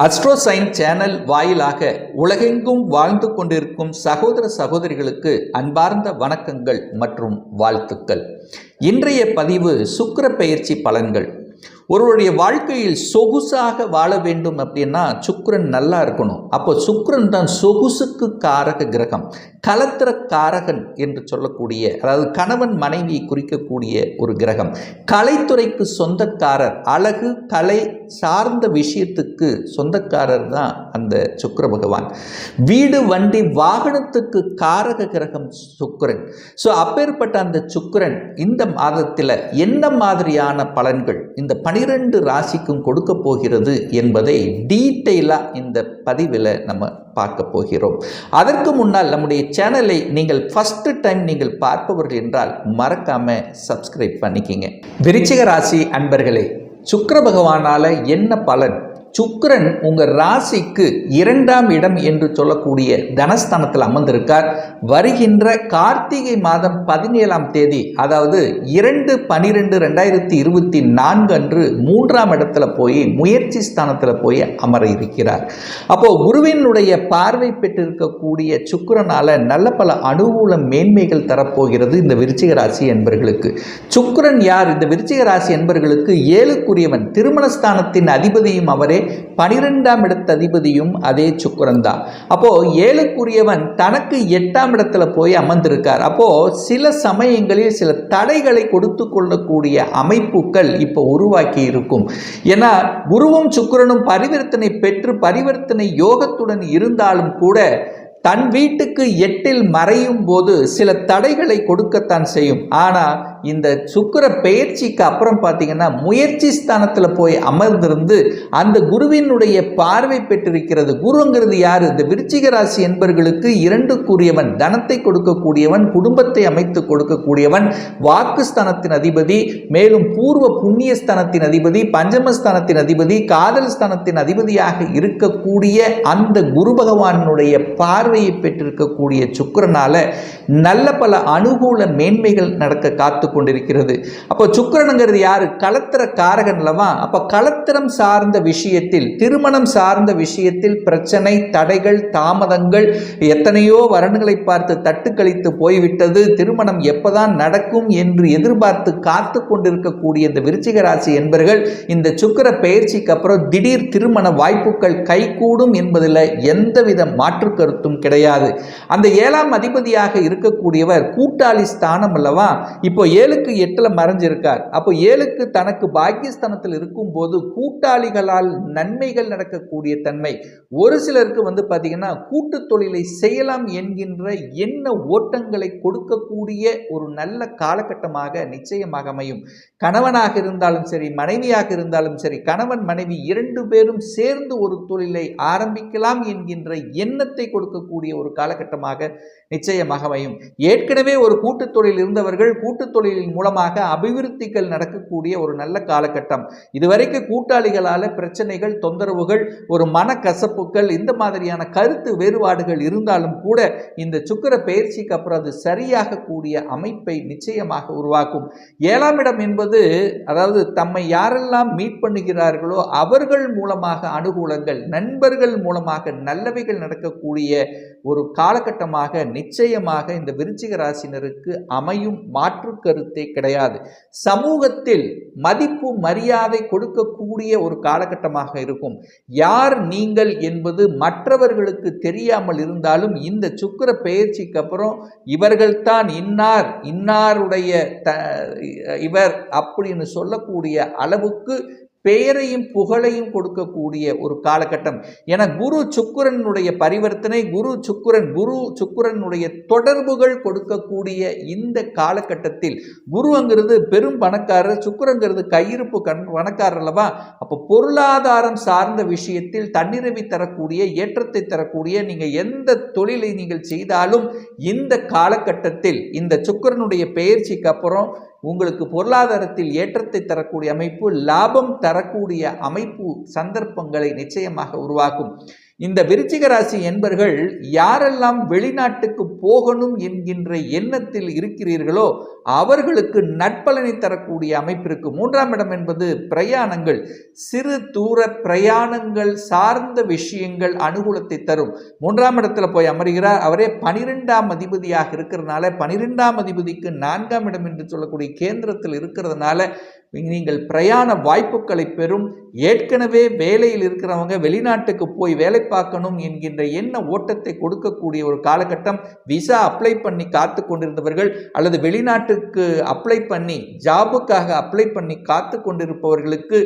அஸ்ட்ரோசைன் channel வாயிலாக உலகெங்கும் வாழ்ந்து கொண்டிருக்கும் சகோதர சகோதரிகளுக்கு அன்பார்ந்த வணக்கங்கள் மற்றும் வாழ்த்துக்கள். இன்றைய பதிவு சுக்கர பயிற்சி பலன்கள். ஒருவருடைய வாழ்க்கையில் சொகுசாக வாழ வேண்டும் அப்படின்னா சுக்ரன் நல்லா இருக்கணும். அப்போ சுக்ரன் தான் சொகுசுக்கு காரக கிரகம். கலத்திர காரகன் என்று சொல்லக்கூடிய அதாவது கணவன் மனைவி குறிக்கக்கூடிய ஒரு கிரகம். கலைத்துறைக்கு சொந்தக்காரர் அழகு கலை சார்ந்த விஷயத்துக்கு சொந்தக்காரர் தான் அந்த சுக்கிர பகவான். வீடு வண்டி வாகனத்துக்கு காரக கிரகம் சுக்கிரன். ஸோ அப்பேற்பட்ட அந்த சுக்கரன் இந்த மாதத்தில் என்ன மாதிரியான பலன்கள் இந்த பனிரெண்டு ராசிக்கும் கொடுக்க போகிறது என்பதை டீட்டெயிலாக இந்த பதிவில் நம்ம பார்க்க போகிறோம். அதற்கு முன்னால் நம்முடைய சேனலை நீங்கள் ஃபஸ்ட்டு டைம் நீங்கள் பார்ப்பவர்கள் என்றால் மறக்காம சப்ஸ்கிரைப் பண்ணிக்கிங்க. விருச்சிக ராசி அன்பர்களே சுக்கர பகவானால் என்ன பலன்? சுக்கரன் உங்கள் ராசிக்கு இரண்டாம் இடம் என்று சொல்லக்கூடிய தனஸ்தானத்தில் அமர்ந்திருக்கார். வருகின்ற கார்த்திகை மாதம் பதினேழாம் தேதி அதாவது இரண்டு பனிரெண்டு ரெண்டாயிரத்தி இருபத்தி நான்கு அன்று மூன்றாம் இடத்துல போய் முயற்சி ஸ்தானத்தில் போய் அமர இருக்கிறார். அப்போது குருவினுடைய பார்வை பெற்றிருக்கக்கூடிய சுக்கரனால் நல்ல பல அனுகூல மேன்மைகள் தரப்போகிறது இந்த விருச்சிக ராசி என்பர்களுக்கு. சுக்கரன் யார்? இந்த விருச்சிக ராசி என்பர்களுக்கு ஏழுக்குரியவன். திருமணஸ்தானத்தின் அதிபதியும் அவரே. பனிரெண்டாம் இடத்து அதிபதியும் அதே சுக்கரன் தான் அப்போ ஏழுக்குரியவன் தனக்கு எட்டாம் இடத்துல போய் அமர்ந்திருக்கார். அப்போ சில சமயங்களில் சில தடைகளை கொடுத்து கொள்ளக்கூடிய அமைப்புகள் இப்போ உருவாக்கி இருக்கும். ஏன்னா குருவும் சுக்கிரனும் பரிவர்த்தனை பெற்று பரிவர்த்தனை யோகத்துடன் இருந்தாலும் கூட தன் வீட்டுக்கு எட்டில் மறையும் போது சில தடைகளை கொடுக்கத்தான் செய்யும். ஆனால் இந்த சுக்கர பெயர்ச்சிக்கு அப்புறம் பார்த்தீங்கன்னா முயற்சி ஸ்தானத்தில் போய் அமர்ந்திருந்து அந்த குருவினுடைய பார்வை பெற்றிருக்கிறது. குருங்கிறது யார்? இந்த விருச்சிக ராசி என்பர்களுக்கு இரண்டுக்குரியவன் தனத்தை கொடுக்கக்கூடியவன் குடும்பத்தை அமைத்து கொடுக்கக்கூடியவன் வாக்குஸ்தானத்தின் அதிபதி மேலும் பூர்வ புண்ணிய ஸ்தானத்தின் அதிபதி பஞ்சமஸ்தானத்தின் அதிபதி காதல் ஸ்தானத்தின் அதிபதியாக இருக்கக்கூடிய அந்த குரு பகவானுடைய பார்வையை பெற்றிருக்கக்கூடிய சுக்கரனால நல்ல பல அனுகூல மேன்மைகள் நடக்க காத்து கொண்டிருக்கிறது. அப்போ சுக்கரனுங்கிறது யாரு? களத்திர காரகன் அல்லவா? அப்போ களத்திரம் சார்ந்த விஷயத்தில் திருமணம் சார்ந்த விஷயத்தில் பிரச்சனை தடைகள் தாமதங்கள் எத்தனையோ வரன்களை பார்த்து தட்டுக்கழித்து போய்விட்டது. திருமணம் எப்போதான் நடக்கும் என்று எதிர்பார்த்து காத்து கொண்டிருக்கக்கூடிய இந்த விருச்சிக ராசி என்பர்கள் இந்த சுக்கர பெயர்ச்சிக்கு அப்புறம் திடீர் திருமண வாய்ப்புகள் கைகூடும் என்பதில் எந்தவித மாற்று கருத்தும் கிடையாது. அந்த ஏழாம் அதிபதியாக இருக்கக்கூடியவர் கூட்டாளி ஸ்தானம் அல்லவா? இப்போ ஏழுக்கு எட்டில் மறைஞ்சிருக்கார். அப்போ ஏழுக்கு தனக்கு பாக்கியஸ்தானத்தில் இருக்கும்போது கூட்டாளிகளால் நன்மைகள் நடக்கக்கூடிய தன்மை. ஒரு சிலருக்கு வந்து பார்த்தீங்கன்னா கூட்டு தொழிலை செய்யலாம் என்கின்ற எண்ண ஓட்டங்களை கொடுக்கக்கூடிய ஒரு நல்ல காலகட்டமாக நிச்சயமாக அமையும். கணவனாக இருந்தாலும் சரி மனைவியாக இருந்தாலும் சரி கணவன் மனைவி இரண்டு பேரும் சேர்ந்து ஒரு தொழிலை ஆரம்பிக்கலாம் என்கின்ற எண்ணத்தை கொடுக்கக்கூடிய ஒரு காலகட்டமாக நிச்சயமாக அமையும். ஏற்கனவே ஒரு கூட்டு தொழில் இருந்தவர்கள் கூட்டு தொழில் தொழிலின் மூலமாக அபிவிருத்திகள் நடக்கக்கூடிய ஒரு நல்ல காலகட்டம். இதுவரைக்கும் கூட்டாளிகளால் பிரச்சனைகள் தொந்தரவுகள் ஒரு மனக்கசப்புகள் இந்த மாதிரியான கருத்து வேறுபாடுகள் இருந்தாலும் கூட இந்த சுக்கர பயிற்சிக்கு அப்புறம் அது சரியாகக்கூடிய அமைப்பை நிச்சயமாக உருவாக்கும். ஏழாம் இடம் என்பது அதாவது தம்மை யாரெல்லாம் மீட் பண்ணுகிறார்களோ அவர்கள் மூலமாக அனுகூலங்கள் நண்பர்கள் மூலமாக நல்லவைகள் நடக்கக்கூடிய ஒரு காலகட்டமாக நிச்சயமாக இந்த விருச்சிக ராசினருக்கு அமையும் மாற்று கருத்து கிடையாது. சமூகத்தில் மதிப்பு மரியாதை கொடுக்கக்கூடிய ஒரு காலகட்டமாக இருக்கும். யார் நீங்கள் என்பது மற்றவர்களுக்கு தெரியாமல் இருந்தாலும் இந்த சுக்கர பெயர்ச்சிக்கு அப்புறம் இவர்கள்தான் இன்னார் இன்னாருடைய த இவர் அப்படின்னு சொல்லக்கூடிய அளவுக்கு பெயரையும் புகழையும் கொடுக்கக்கூடிய ஒரு காலகட்டம். என குரு சுக்குரனுடைய பரிவர்த்தனை குரு சுக்குரன் குரு சுக்குரனுடைய தொடர்புகள் கொடுக்கக்கூடிய இந்த காலகட்டத்தில் குருங்கிறது பெரும் பணக்காரர் சுக்குரங்கிறது கையிருப்பு கண் பணக்காரர் அல்லவா? அப்போ பொருளாதாரம் சார்ந்த விஷயத்தில் தன்னிறைவை தரக்கூடிய ஏற்றத்தை தரக்கூடிய நீங்கள் எந்த தொழிலை நீங்கள் செய்தாலும் இந்த காலகட்டத்தில் இந்த சுக்கரனுடைய பெயர்ச்சிக்கு அப்புறம் உங்களுக்கு பொருளாதாரத்தில் ஏற்றத்தை தரக்கூடிய அமைப்பு லாபம் தரக்கூடிய அமைப்பு சந்தர்ப்பங்களை நிச்சயமாக உருவாக்கும். இந்த விருச்சிக ராசி என்பர்கள் யாரெல்லாம் வெளிநாட்டுக்கு போகணும் என்கின்ற எண்ணத்தில் இருக்கிறீர்களோ அவர்களுக்கு நட்பலனை தரக்கூடிய அமைப்பிற்கு மூன்றாம் இடம் என்பது பிரயாணங்கள். சிறு தூர பிரயாணங்கள் சார்ந்த விஷயங்கள் அனுகூலத்தை தரும். மூன்றாம் இடத்துல போய் அமர்கிறார். அவரே பனிரெண்டாம் அதிபதியாக இருக்கிறதுனால பனிரெண்டாம் அதிபதிக்கு நான்காம் இடம் என்று சொல்லக்கூடிய கேந்திரத்தில் இருக்கிறதுனால நீங்கள் பிரயாண வாய்ப்புகளை பெறும். ஏற்கனவே வேலையில் இருக்கிறவங்க வெளிநாட்டுக்கு போய் வேலை பார்க்கணும் என்கின்ற எண்ண ஓட்டத்தை கொடுக்கக்கூடிய ஒரு காலகட்டம். விசா அப்ளை பண்ணி காத்து கொண்டிருந்தவர்கள் அல்லது வெளிநாட்டுக்கு அப்ளை பண்ணி ஜாபுக்காக அப்ளை பண்ணி காத்து கொண்டிருப்பவர்களுக்கு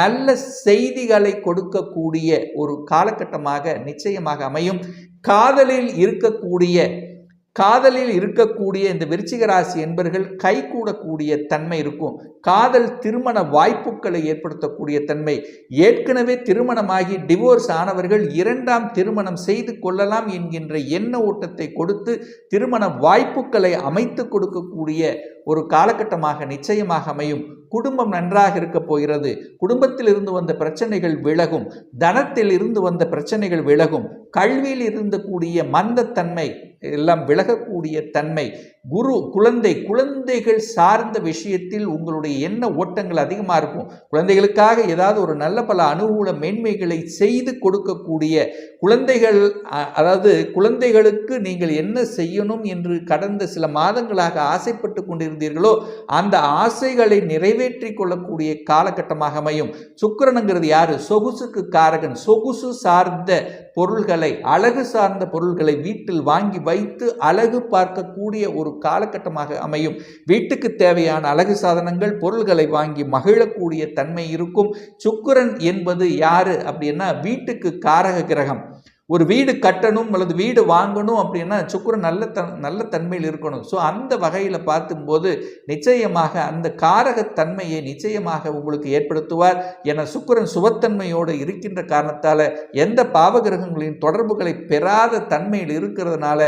நல்ல செய்திகளை கொடுக்கக்கூடிய ஒரு காலகட்டமாக நிச்சயமாக அமையும். காதலில் இருக்கக்கூடிய காதலில் இருக்கக்கூடிய இந்த விருச்சிக ராசி என்பர்கள் கைகூடக்கூடிய தன்மை இருக்கும். காதல் திருமண வாய்ப்புகளை ஏற்படுத்தக்கூடிய தன்மை. ஏற்கனவே திருமணமாகி டிவோர்ஸ் ஆனவர்கள் இரண்டாம் திருமணம் செய்து கொள்ளலாம் என்கின்ற எண்ண ஓட்டத்தை கொடுத்து திருமண வாய்ப்புகளை அமைத்து கொடுக்கக்கூடிய ஒரு காலகட்டமாக நிச்சயமாக அமையும். குடும்பம் நன்றாக இருக்க போகிறது. குடும்பத்தில் இருந்து வந்த பிரச்சனைகள் விலகும். தனத்தில் இருந்து வந்த பிரச்சனைகள் விலகும். கல்வியில் இருந்தக்கூடிய மந்தத்தன்மை எல்லாம் விலகக்கூடிய தன்மை குரு குழந்தை குழந்தைகள் சார்ந்த விஷயத்தில் உங்களுடைய எண்ண ஓட்டங்கள் அதிகமாக இருக்கும். குழந்தைகளுக்காக ஏதாவது ஒரு நல்ல பல அனுகூல மேன்மைகளை செய்து கொடுக்கக்கூடிய குழந்தைகள் அதாவது குழந்தைகளுக்கு நீங்கள் என்ன செய்யணும் என்று கடந்த சில மாதங்களாக ஆசைப்பட்டு கொண்டிருந்தீர்களோ அந்த ஆசைகளை நிறைவேற்றி கொள்ளக்கூடிய காலகட்டமாக அமையும். சுக்கரனுங்கிறது யாரு? சொகுசுக்கு காரகன். சொகுசு சார்ந்த பொருள்களை அழகு சார்ந்த பொருள்களை வீட்டில் வாங்கி வைத்து அழகு பார்க்கக்கூடிய ஒரு காலகட்டமாக அமையும். வீட்டுக்கு தேவையான அழகு சாதனங்கள் பொருள்களை வாங்கி மகிழக்கூடிய தன்மை இருக்கும். சுக்கிரன் என்பது யாரு அப்படின்னா வீட்டுக்கு காரக கிரகம். ஒரு வீடு கட்டணும் அல்லது வீடு வாங்கணும் அப்படின்னா சுக்கரன் நல்ல த நல்ல தன்மையில் இருக்கணும். ஸோ அந்த வகையில் பார்க்கும்போது நிச்சயமாக அந்த காரகத்தன்மையை நிச்சயமாக உங்களுக்கு ஏற்படுத்துவார் என சுக்கரன் சுபத்தன்மையோடு இருக்கின்ற காரணத்தால் எந்த பாவகிரகங்களின் தொடர்புகளை பெறாத தன்மையில் இருக்கிறதுனால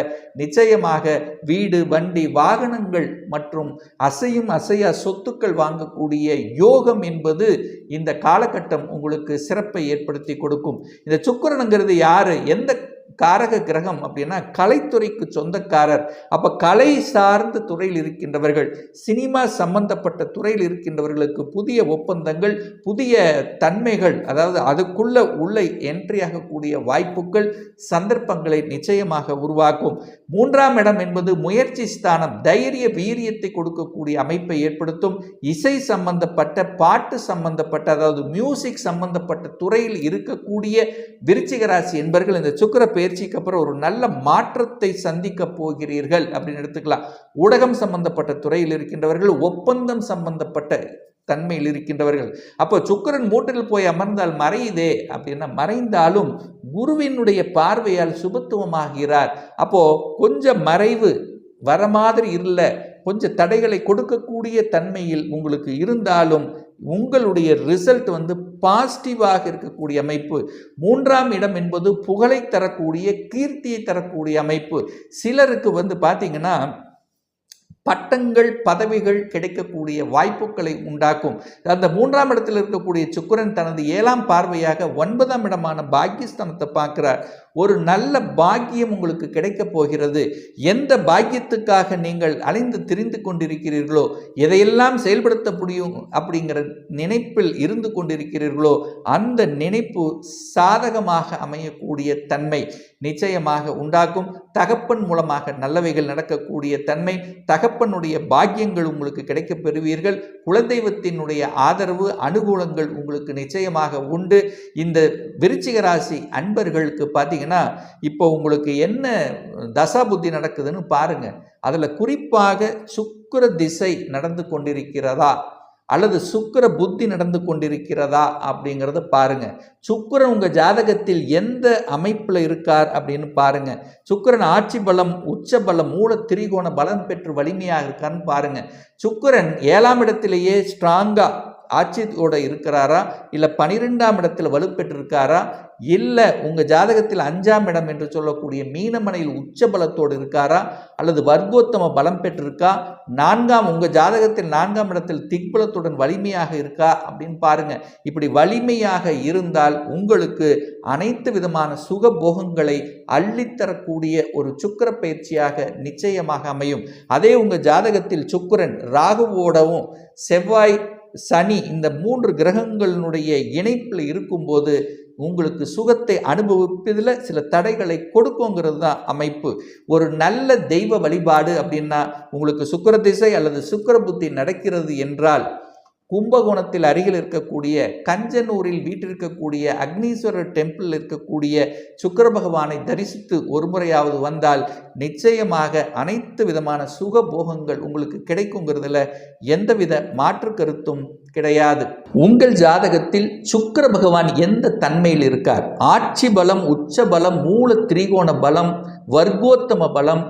நிச்சயமாக வீடு வண்டி வாகனங்கள் மற்றும் அசையும் அசையா சொத்துக்கள் வாங்கக்கூடிய யோகம் என்பது இந்த காலகட்டம் உங்களுக்கு சிறப்பை ஏற்படுத்தி கொடுக்கும். இந்த சுக்கரனுங்கிறது யார்? எந்த காரக கிரகம் அப்படின்னா கலைத்துறைக்கு சொந்தக்காரர். அப்போ கலை சார்ந்த துறையில் இருக்கின்றவர்கள் சினிமா சம்பந்தப்பட்ட துறையில் இருக்கின்றவர்களுக்கு புதிய ஒப்பந்தங்கள் புதிய தன்மைகள் அதாவது அதுக்குள்ள உள்ள என்ட்ரி ஆகக்கூடிய வாய்ப்புகள் சந்தர்ப்பங்களை நிச்சயமாக உருவாக்கும். மூன்றாம் இடம் என்பது முயற்சி ஸ்தானம் தைரிய வீரியத்தை கொடுக்கக்கூடிய அமைப்பை ஏற்படுத்தும். இசை சம்பந்தப்பட்ட பாட்டு சம்பந்தப்பட்ட அதாவது மியூசிக் சம்பந்தப்பட்ட துறையில் இருக்கக்கூடிய விருச்சிகராசி என்பர்கள் இந்த சுக்கர பயிற்சிக்கு அப்புறம் ஒரு நல்ல மாற்றத்தை சந்திக்க போகிறீர்கள் அப்படின்னு எடுத்துக்கலாம். ஊடகம் சம்பந்தப்பட்ட துறையில் இருக்கின்றவர்கள் ஒப்பந்தம் சம்பந்தப்பட்ட தன்மையில் இருக்கின்றவர்கள். அப்போ சுக்கரன் மூட்டில் போய் அமர்ந்தால் மறையுதே அப்படின்னா மறைந்தாலும் குருவினுடைய பார்வையால் சுபத்துவமாகிறார். அப்போ கொஞ்சம் மறைவு வர மாதிரி இல்லை. கொஞ்சம் தடைகளை கொடுக்கக்கூடிய தன்மையில் உங்களுக்கு இருந்தாலும் உங்களுடைய ரிசல்ட் வந்து பாசிட்டிவாக இருக்கக்கூடிய அமைப்பு. மூன்றாம் இடம் என்பது புகழை தரக்கூடிய கீர்த்தியை தரக்கூடிய அமைப்பு. சிலருக்கு வந்து பார்த்தீங்கன்னா பட்டங்கள் பதவிகள் கிடைக்கக்கூடிய வாய்ப்புகளை உண்டாக்கும். அந்த மூன்றாம் இடத்தில் இருக்கக்கூடிய சுக்கரன் தனது ஏழாம் பார்வையாக ஒன்பதாம் இடமான பாக்கியஸ்தானத்தை பார்க்கிறார். ஒரு நல்ல பாக்கியம் உங்களுக்கு கிடைக்கப் போகிறது. எந்த பாக்கியத்துக்காக நீங்கள் அலைந்து திரிந்து கொண்டிருக்கிறீர்களோ எதையெல்லாம் செயல்படுத்த முடியும் அப்படிங்கிற நினைப்பில் இருந்து கொண்டிருக்கிறீர்களோ அந்த நினைப்பு சாதகமாக அமையக்கூடிய தன்மை நிச்சயமாக உண்டாக்கும் தகப்பன் மூலமாக நல்லவைகள் நடக்கக்கூடிய தன்மை தகப்பனுடைய பாக்கியங்கள் உங்களுக்கு கிடைக்கப் பெறுவீர்கள். குலதெய்வத்தினுடைய ஆதரவு அனுகூலங்கள் உங்களுக்கு நிச்சயமாக உண்டு. இந்த விருச்சிக ராசி அன்பர்களுக்கு பார்த்தீங்கன்னா பார்த்தீங்கன்னா இப்போ உங்களுக்கு என்ன தசா புத்தி நடக்குதுன்னு பாருங்க. அதில் குறிப்பாக சுக்கர திசை நடந்து கொண்டிருக்கிறதா? அல்லது சுக்கர புத்தி நடந்து கொண்டிருக்கிறதா? அப்படிங்கிறத பாருங்க. சுக்கரன் உங்கள் ஜாதகத்தில் எந்த அமைப்பில் இருக்கார் அப்படின்னு பாருங்க. சுக்கரன் ஆட்சி பலம் உச்ச பலம் மூல திரிகோண பலம் பெற்று வலிமையாக இருக்கான்னு பாருங்க. சுக்கரன் ஏழாம் இடத்திலேயே ஸ்ட்ராங்காக ஆட்சியோட இருக்கிறாரா? இல்லை பனிரெண்டாம் இடத்தில் வலுப்பெற்றிருக்காரா? இல்லை உங்கள் ஜாதகத்தில் அஞ்சாம் இடம் என்று சொல்லக்கூடிய மீனமனையில் உச்ச பலத்தோடு இருக்காரா? அல்லது வர்க்கோத்தம பலம் பெற்றிருக்கா? நான்காம் உங்கள் ஜாதகத்தில் நான்காம் இடத்தில் திக்பலத்துடன் வலிமையாக இருக்கா? அப்படின்னு பாருங்கள் இப்படி வலிமையாக இருந்தால் உங்களுக்கு அனைத்து விதமான சுக போகங்களை அள்ளித்தரக்கூடிய ஒரு சுக்கர பயிற்சியாக நிச்சயமாக அமையும். அதே உங்கள் ஜாதகத்தில் சுக்கிரன் ராகுவோடவும் செவ்வாய் சனி இந்த மூன்று கிரகங்களினுடைய இணைப்பில் இருக்கும்போது உங்களுக்கு சுகத்தை அனுபவிப்பதில் சில தடைகளை கொடுக்குங்கிறது தான் அமைப்பு. ஒரு நல்ல தெய்வ வழிபாடு அப்படின்னா உங்களுக்கு சுக்கிர திசை அல்லது சுக்கிர புத்தி நடக்கிறது என்றால் கும்பகோணத்தில் அருகில் இருக்கக்கூடிய கஞ்சனூரில் வீட்டிருக்கக்கூடிய அக்னீஸ்வரர் டெம்பிள் இருக்கக்கூடிய சுக்கர பகவானை தரிசித்து ஒரு முறையாவது வந்தால் நிச்சயமாக அனைத்து விதமான சுக போகங்கள் உங்களுக்கு கிடைக்குங்கிறதுல எந்தவித மாற்று கருத்தும் கிடையாது. உங்கள் ஜாதகத்தில் சுக்கர பகவான் எந்த தன்மையில் இருக்கார்? ஆட்சி பலம் உச்ச பலம் மூல திரிகோண பலம் வர்க்கோத்தம பலம்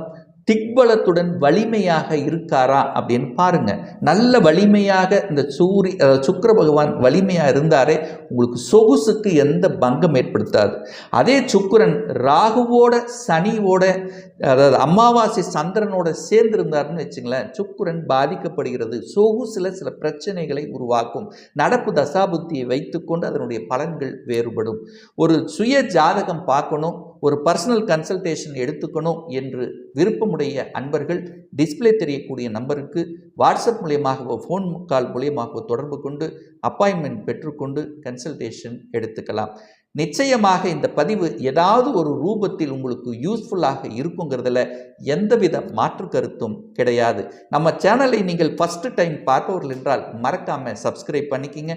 திக்பலத்துடன் வலிமையாக இருக்காரா அப்படின்னு பாருங்க. நல்ல வலிமையாக இந்த சூரி சுக்கர பகவான் வலிமையாக இருந்தாரே உங்களுக்கு சொகுசுக்கு எந்த பங்கம் ஏற்படுத்தாது. அதே சுக்கரன் ராகுவோட சனியோட அதாவது அமாவாசை சந்திரனோட சேர்ந்து இருந்தாருன்னு வச்சுங்களேன் சுக்கிரன் பாதிக்கப்படுகிறது. சொகுசில் சில பிரச்சனைகளை உருவாக்கும். நடப்பு தசாபுத்தியை வைத்துக்கொண்டு அதனுடைய பலன்கள் வேறுபடும். ஒரு சுய ஜாதகம் பார்க்கணும். ஒரு பர்சனல் கன்சல்டேஷன் எடுத்துக்கணும் என்று விருப்பமுடைய அன்பர்கள் டிஸ்ப்ளே தெரியக்கூடிய நம்பருக்கு வாட்ஸ்அப் மூலியமாகவோ ஃபோன் கால் மூலியமாகவோ தொடர்பு கொண்டு அப்பாயின்மெண்ட் பெற்றுக்கொண்டு கன்சல்டேஷன் எடுத்துக்கலாம். நிச்சயமாக இந்த பதிவு ஏதாவது ஒரு ரூபத்தில் உங்களுக்கு யூஸ்ஃபுல்லாக இருக்குங்கிறதுல எந்தவித மாற்று கருத்தும் கிடையாது. நம்ம சேனலை நீங்கள் ஃபஸ்ட்டு டைம் பார்ப்பவர்கள் என்றால் மறக்காமல் சப்ஸ்கிரைப் பண்ணிக்கிங்க.